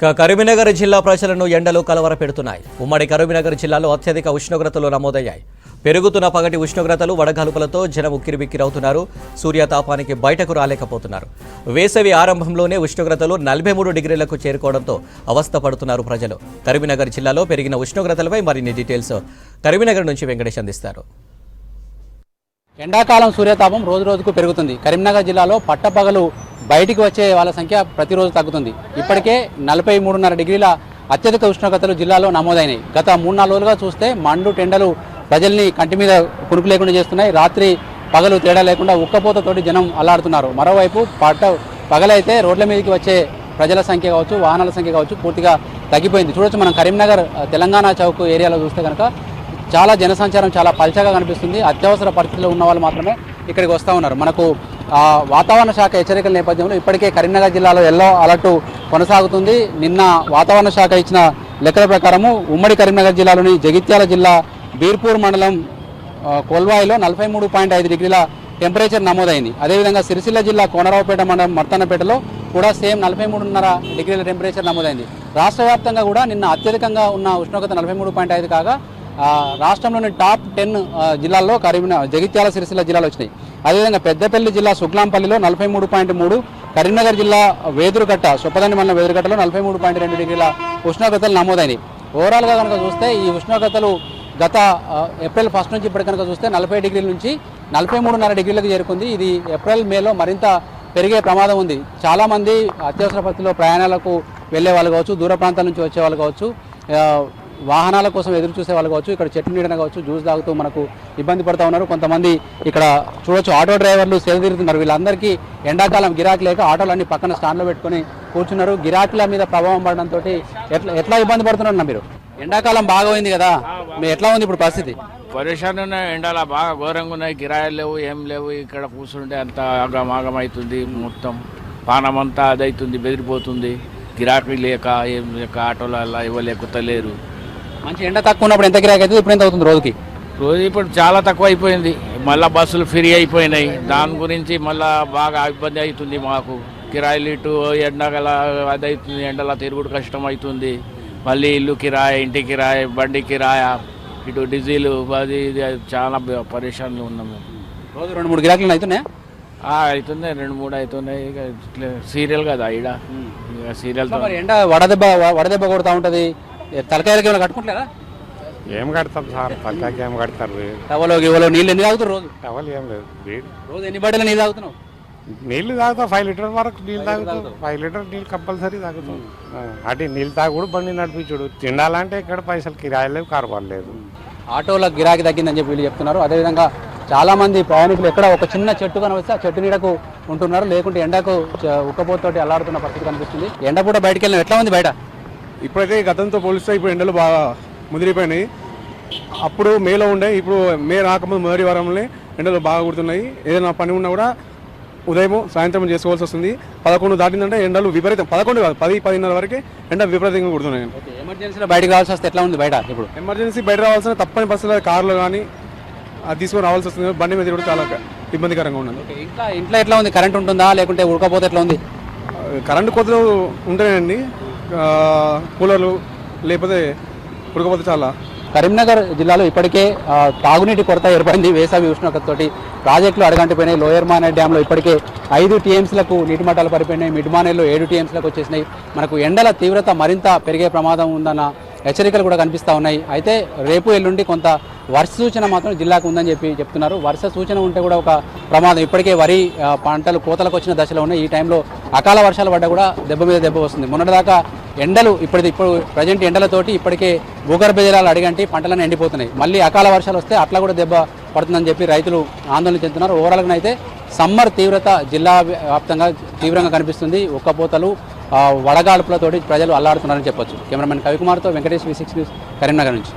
ఇక కరీంనగర్ జిల్లా ప్రజలను ఎండలు కలవర పెడుతున్నాయి ఉమ్మడి కరీంనగర్ జిల్లాలో అత్యధిక ఉష్ణోగ్రతలు నమోదయ్యాయి. పెరుగుతున్న పగటి ఉష్ణోగ్రతలు వడగాలుపులతో జనం ఉక్కిరిబిక్కిరవుతున్నారు సూర్యతాపానికి బయటకు రాలేకపోతున్నారు. వేసవి ఆరంభంలోనే ఉష్ణోగ్రతలు నలభై మూడు డిగ్రీలకు చేరుకోవడంతో అవస్థ పడుతున్నారు ప్రజలు. కరీంనగర్ జిల్లాలో పెరిగిన ఉష్ణోగ్రతలపై మరిన్ని డీటెయిల్స్ కరీంనగర్ నుంచి వెంకటేష్ అందిస్తారు. ఎండాకాలం సూర్యతాపం రోజు రోజుకు పెరుగుతుంది. కరీంనగర్ జిల్లాలో పట్టపగలు బయటికి వచ్చే వాళ్ళ సంఖ్య ప్రతిరోజు తగ్గుతుంది. ఇప్పటికే నలభై మూడున్నర డిగ్రీల అత్యధిక ఉష్ణోగ్రతలు జిల్లాలో నమోదైనాయి. గత మూడు నాలుగు రోజులుగా చూస్తే మండు టెండలు ప్రజల్ని కంటి మీద కునుకు లేకుండా చేస్తున్నాయి. రాత్రి పగలు తేడా లేకుండా ఉక్కపోతతోటి జనం అల్లాడుతున్నారు. మరోవైపు పట్ట పగలైతే రోడ్ల మీదకి వచ్చే ప్రజల సంఖ్య కావచ్చు వాహనాల సంఖ్య కావచ్చు పూర్తిగా తగ్గిపోయింది. చూడొచ్చు మనం కరీంనగర్ తెలంగాణ చౌక్ ఏరియాలో చూస్తే కనుక చాలా జనసంచారం చాలా పల్చగా కనిపిస్తుంది. అత్యవసర పరిస్థితుల్లో ఉన్న వాళ్ళు మాత్రమే ఇక్కడికి వస్తూ ఉన్నారు. మనకు వాతావరణ శాఖ హెచ్చరికల నేపథ్యంలో ఇప్పటికే కరీంనగర్ జిల్లాలో ఎల్లో అలర్ట్ కొనసాగుతుంది. నిన్న వాతావరణ శాఖ ఇచ్చిన లెక్కల ప్రకారము ఉమ్మడి కరీంనగర్ జిల్లాలోని జగిత్యాల జిల్లా బీర్పూర్ మండలం కొల్వాయిలో నలభై మూడు పాయింట్ ఐదు డిగ్రీల టెంపరేచర్ నమోదైంది. అదేవిధంగా సిరిసిల్ల జిల్లా కోనరావుపేట మండలం మర్తన్నపేటలో కూడా సేమ్ నలభై మూడున్నర డిగ్రీల టెంపరేచర్ నమోదైంది. రాష్ట్ర వ్యాప్తంగా కూడా నిన్న అత్యధికంగా ఉన్న ఉష్ణోగ్రత నలభై మూడు పాయింట్ ఐదు కాగా రాష్ట్రంలోని టాప్ టెన్ జిల్లాల్లో కరీంనగర్ జగిత్యాల సిరిసిల్ల జిల్లాలు వచ్చినాయి. అదేవిధంగా పెద్దపల్లి జిల్లా సుగ్లాంపల్లిలో నలభై మూడు పాయింట్ మూడు కరీంనగర్ జిల్లా వేదురుగట్ట సొప్పదండి మండలం వేదురుగట్టలో నలభై మూడు పాయింట్ రెండు డిగ్రీల ఉష్ణోగ్రతలు నమోదైనవి. ఓవరాల్గా కనుక చూస్తే ఈ ఉష్ణోగ్రతలు గత ఏప్రిల్ ఫస్ట్ నుంచి ఇప్పటి కనుక చూస్తే నలభై డిగ్రీల నుంచి నలభై మూడున్నర డిగ్రీలకు చేరుకుంది. ఇది ఏప్రిల్ మేలో మరింత పెరిగే ప్రమాదం ఉంది. చాలామంది అత్యవసర పరిస్థితుల్లో ప్రయాణాలకు వెళ్ళే వాళ్ళు కావచ్చు దూర ప్రాంతాల నుంచి వచ్చే వాళ్ళు కావచ్చు వాహనాల కోసం ఎదురు చూసే వాళ్ళు కావచ్చు ఇక్కడ చెట్టు నీడన కావచ్చు జ్యూస్ తాగుతూ మనకు ఇబ్బంది పడుతూ ఉన్నారు. కొంతమంది ఇక్కడ చూడొచ్చు ఆటో డ్రైవర్లు సేద తీరుతున్నారు. వీళ్ళందరికీ ఎండాకాలం గిరాకీ లేక ఆటోలన్నీ పక్కన స్టాండ్లో పెట్టుకొని కూర్చున్నారు. గిరాకీల మీద ప్రభావం పడడంతో ఎట్లా ఎట్లా ఇబ్బంది పడుతున్నారు మీరు? ఎండాకాలం బాగా పోయింది కదా మీ ఎట్లా ఉంది ఇప్పుడు పరిస్థితి? పరేషాన్ ఉన్నాయి ఎండల బాగా ఘోరంగా ఉన్నాయి. కిరాయిలు లేవు ఏం లేవు. ఇక్కడ కూర్చుంటే అంత ఆగం అవుతుంది మొత్తం. పానం అంతా అదవుతుంది బెదిరిపోతుంది. గిరాకీ లేక ఏం లేక ఆటోల అలా ఇవ్వలేకుతలేరు మంచి ఎండ తక్కువ ఉన్నప్పుడు ఎంత గిరాకీ అవుతుంది? ఇప్పుడు ఎంత అవుతుంది రోజుకి? రోజు ఇప్పుడు చాలా తక్కువ అయిపోయింది. మళ్ళా బస్సులు ఫ్రీ అయిపోయినాయి. దాని గురించి మళ్ళా బాగా ఇబ్బంది అవుతుంది మాకు. కిరాయిలు ఇటు ఎండగల అది అవుతుంది ఎండల తిరుగుడు కష్టం అవుతుంది. మళ్ళీ ఇల్లు కిరాయి ఇంటి కిరాయి బండి కిరాయ ఇటు డీజిల్ అది ఇది చాలా పరేషాన్లు ఉన్నాము రోజు రెండు మూడు గిరాకీలు అవుతున్నాయా? అవుతున్నాయి. రెండు మూడు అవుతున్నాయి. ఇక సీరియల్ కదా ఈడ. ఇక సీరియల్ ఎండ వడదెబ్బ వడదెబ్బ కొడుతూ ఉంటుంది. తలకాయలకి ఏమైనా కట్టుకుంటారా ఏం కడతాం సార్ పల్లాకి ఏం కడతారు? టవలో గివలో నీళ్ళు ఎన్ని తాగుతారు రోజు? టవల్ ఏం లేదు వేడి రోజు ఎన్ని బట్టలు నీళ్ళు తాగుతున్నావు? నీళ్ళు తాగుతాం ఫైవ్ లీటర్ వరకు నీళ్ళు తాగుతాం. ఫైవ్ లీటర్ నీళ్ళు కంపల్సరీ తాగుతాం. అంటే నీళ్ళు తాగుడు బండి నడిపించుడు. తినాలంటే ఇక్కడ పైసలు కిరాయి లేవు కార్బాలు లేదు. ఆటోల గిరాకీ తగ్గిందని చెప్పి వీళ్ళు చెప్తున్నారు. అదేవిధంగా చాలా మంది ప్రయాణికులు ఎక్కడ ఒక చిన్న చెట్టు కనిపిస్తే ఆ చెట్టు నీడకు ఉంటున్నారు. లేకుంటే ఎండకు ఉక్కపోతోటి అల్లాడుతున్న పరిస్థితి కనిపిస్తుంది. ఎండ పూట బయటకు వెళ్ళిన. ఎట్లా ఉంది బయట? ఇప్పుడైతే గతంతో పోలిస్తే ఇప్పుడు ఎండలు బాగా ముదిరిపోయినాయి. అప్పుడు మేలో ఉండే ఇప్పుడు మే రాకముందు మొదటి వారంలో ఎండలు బాగా కుడుతున్నాయి. ఏదైనా పని ఉన్నా కూడా ఉదయం సాయంత్రం చేసుకోవాల్సి వస్తుంది. పదకొండు దాటిందంటే ఎండలు విపరీతం. పదకొండు కాదు పది పదిన్నర వరకే ఎండ విపరీతంగా కుడుతున్నాయి. ఎమర్జెన్సీలో బయటకు రావాల్సి వస్తే ఎట్లా ఉంది బయట ఇప్పుడు? ఎమర్జెన్సీ బయట రావాల్సిన తప్పని పరిస్థితుల్లో కార్లో కానీ అది తీసుకొని రావాల్సి వస్తుంది. బండి మీద కూడా చాలా ఇబ్బందికరంగా ఉన్నది. ఇంట్లో ఇంట్లో ఎట్లా ఉంది? కరెంట్ ఉంటుందా? లేకుంటే ఉడకపోతే ఎట్లా ఉంది? కరెంటు కోతలు ఉంటాయండి కూలర్లు లేకపోతే ఉడకపోతే చాలా. కరీంనగర్ జిల్లాలో ఇప్పటికే తాగునీటి కొరత ఏర్పడింది వేసవి ఉష్ణోగ్రతతోటి. ప్రాజెక్టులు అడగంటిపోయినాయి. లోయర్ మానే డ్యాంలో ఇప్పటికే ఐదు టీఎంసీలకు నీటి మట్టాలు పడిపోయినాయి. మిడ్ మానేలో ఏడు టీఎంసీలకు వచ్చేసినాయి. మనకు ఎండల తీవ్రత మరింత పెరిగే ప్రమాదం ఉందన్న హెచ్చరికలు కూడా కనిపిస్తూ ఉన్నాయి. అయితే రేపు ఎల్లుండి కొంత వర్ష సూచన మాత్రం జిల్లాకు ఉందని చెప్పి చెప్తున్నారు. వర్ష సూచన ఉంటే కూడా ఒక ప్రమాదం. ఇప్పటికే వరి పంటలు కోతలకు వచ్చిన దశలో ఉన్నాయి. ఈ టైంలో అకాల వర్షాలు పడ్డా కూడా దెబ్బ మీద దెబ్బ వస్తుంది. మొన్నటిదాకా ఎండలు ఇప్పుడు ఇప్పుడు ప్రజెంట్ ఎండలతోటి ఇప్పటికే భూగర్భ జలాలు అడిగంటి పంటలను ఎండిపోతున్నాయి. మళ్ళీ అకాల వర్షాలు వస్తే అట్లా కూడా దెబ్బ పడుతుందని చెప్పి రైతులు ఆందోళన చెందుతున్నారు. ఓవరాల్గా అయితే సమ్మర్ తీవ్రత జిల్లా వ్యాప్తంగా తీవ్రంగా కనిపిస్తుంది. ఉక్కపోతలు వడగాడుపులతోటి ప్రజలు అల్లాడుతున్నారని చెప్పొచ్చు. Cameraman కవికుమార్తో Venkatesh V six news Karimnagar నుంచి.